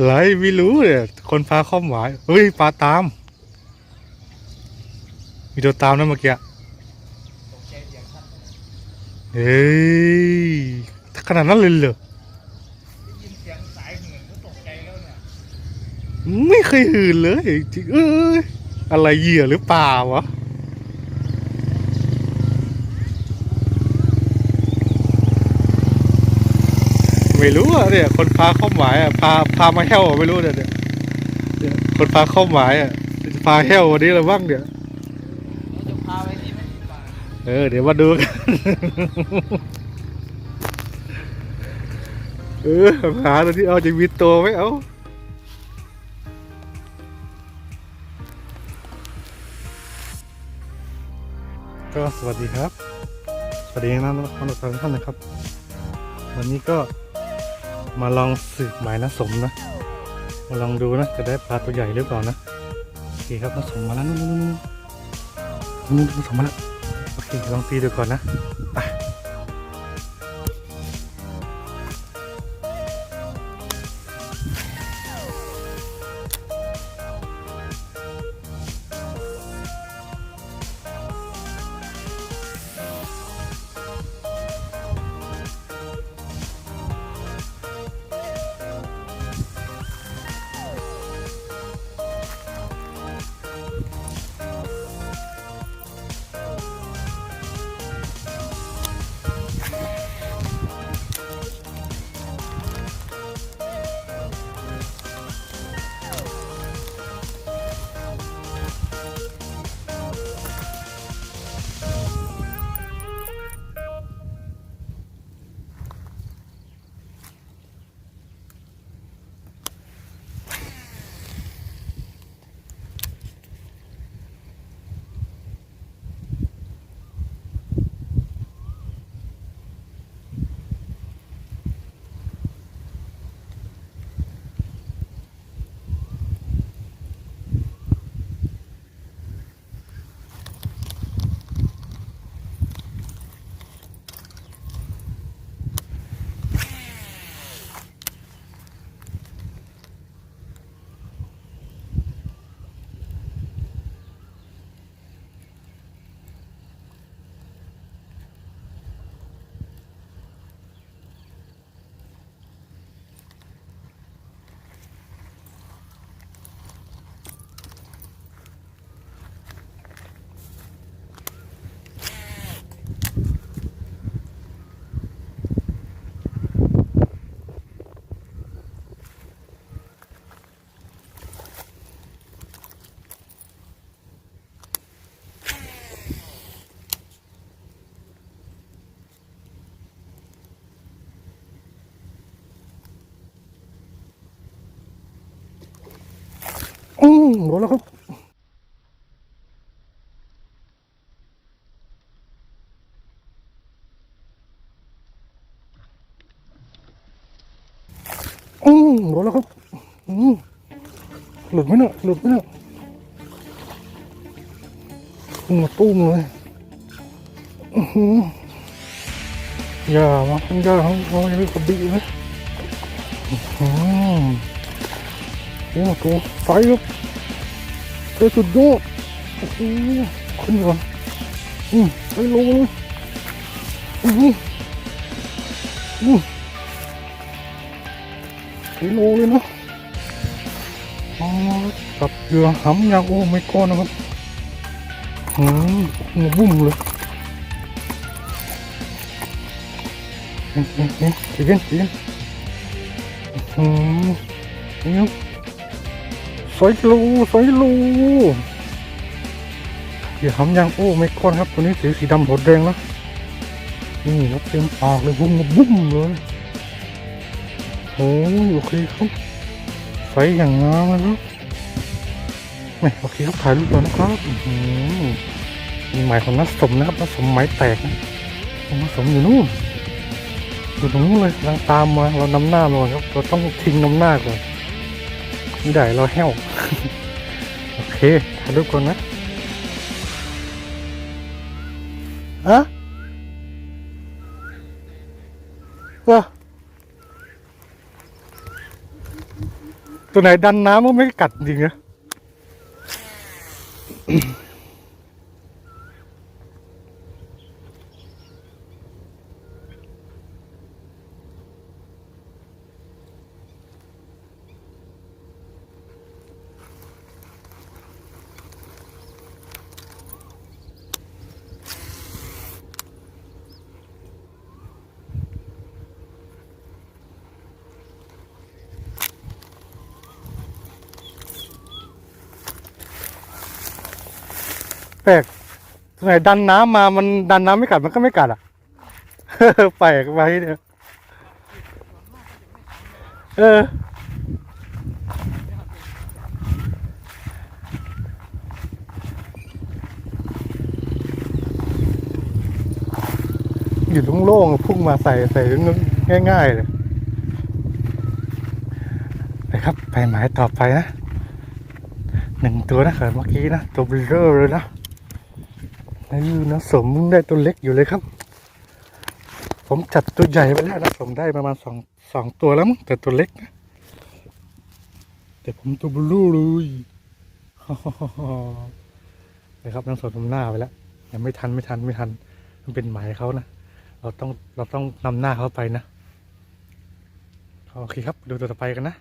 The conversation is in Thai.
ไรไม่รู้เนี่ยคนพาข้อมหมายเฮ้ยปลาตาม มีตัวตามนะเมื่อกี้เฮ้ยขนาดนั้นเลยเหรอไม่เคยหืนเลยจริงเอ้ยอะไรเหยื่อหรือเปล่าวะ ไม่รู้อะเนี่ย คนพาเข้าหมายอะพาพามาแห้วอะไม่รู้เนี่ยเนี่ยเนี่ยคนพาเข้าหมายอะจะพาแห้ววันนี้อะไรบ้างเนี่ยจะพาไปนี่ไหมป่าเออเดี๋ยวมาดูกันเออหาตัวที่เอาจะมีตัวไหมเอาก็สวัสดีครับ สวัสดีนะทุกคนทุกท่านนะครับ วันนี้ก็ มาลองสืบหมายน้าสมนะ มาลองดูนะ จะได้ปลาตัวใหญ่หรือเปล่านะ โอเคครับน้าสมมาแล้วนู่นนู่นนู่นนู่นน้าสมมาแล้ว โอเคลองตีดูก่อนนะไป อืมหมดแล้วครับอืมหมดแล้วครับอืมหลุดไหมเนี่ยหลุดไหมเนี่ยพุ่งมาตุ้มเลยอือหือย่ามาอย่าเขาเขายังไม่กระบี่เลยอือ โอ้ตัวไฟครับเจ้สุดยอดโอ้โหขึ้นก่อนอืมไปลงเลยอือหืออืมกิโลเลยนะอ๋อจับเหยื่อหำยางโอ้ไม่ก้อนนะครับหืมหัวบุ้มเลยเฮ้ยเฮ้ยเฮ้ยใจเย็นใจเย็นหืมนี่ ส่โลใส่โลเหยื่อหำยางโอ้ไม่ก้อนครับตัวนี้สีสีดำหดแดงแล้วนี่ครับเต็มปากเลยบุ้มบุ้มเลยโอ้ยโอเคครับไฟอย่างงามเลยครับไม่โอเคครับถ่ายรูปก่อนนะครับหมีหมายของนักสมนะครับนักสมไม้แตกนะนักสมอยู่นู่นอยู่ตรงนู้นเลยกำลังตามมาเรานำหน้ามาครับเราต้องทิ้งนำหน้าก่อน ไม่ได้เราแห้ว โอเคถ่ายรูปก่อนนะอะวะตัวไหนดันน้ำมันไม่กัดจริงนะ แปลกตัวไหนดันน้ำมามันดันน้ำไม่กัดมันก็ไม่กัดอะ แปลกไปเนี่ยเอออยู่โล่งๆพุ่งมาใส่ใส่ง่าย ๆ เลยนะครับไปหมายต่อไปนะหนึ่งตัวนะครับเมื่อกี้นะ ตัวเบลเลอร์เลยนะ นี่นะสมได้ตัวเล็กอยู่เลยครับ ผมจัดตัวใหญ่ไปแล้วนะผมได้ประมาณสองสองตัวแล้วมั้งแต่ตัวเล็กนะแต่ผมตัวบลเลอร์เลยนะครับนั่งสนทหน้าไปแล้วยังไม่ทันไม่ทันไม่ทัน มันเป็นหมายเขานะเราต้องเราต้องนำหน้าเขาไปนะโอเคครับ ดูตัวต่อไปกันนะ